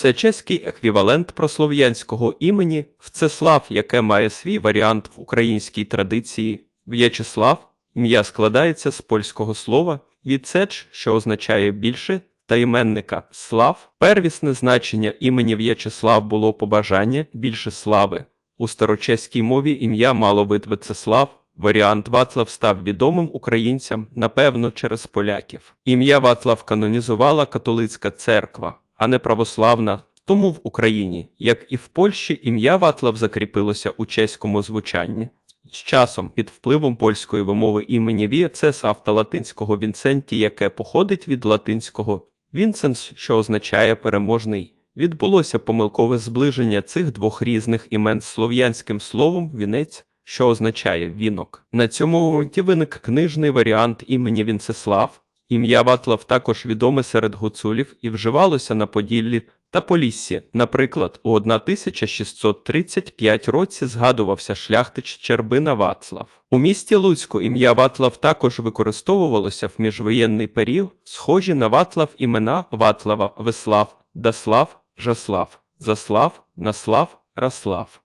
Це чеський еквівалент прослов'янського імені Вцеслав, яке має свій варіант в українській традиції. В'ячеслав ім'я складається з польського слова «віцеч», що означає більше, та іменника Слав. Первісне значення імені В'ячеслав було побажання більше слави. У старочеській мові ім'я мало вид Вецеслав. Варіант Вацлав став відомим українцям, напевно, через поляків. Ім'я Вацлав канонізувала католицька церква, а не православна. Тому в Україні, як і в Польщі, ім'я Вацлав закріпилося у чеському звучанні. З часом, під впливом польської вимови імені Віацесав та латинського Вінценті, яке походить від латинського Вінценс, що означає переможний, відбулося помилкове зближення цих двох різних імен з слов'янським словом вінець, що означає вінок. На цьому ґрунті виник книжний варіант імені Вінцеслав. Ім'я Ватлав також відоме серед гуцулів і вживалося на Поділлі та Поліссі. Наприклад, у 1635 році згадувався шляхтич Чербина Вацлав. У місті Луцьку ім'я Ватлав також використовувалося в міжвоєнний період, схожі на Ватлав імена Ватлава, Веслав, Даслав, Жаслав, Заслав, Наслав, Раслав.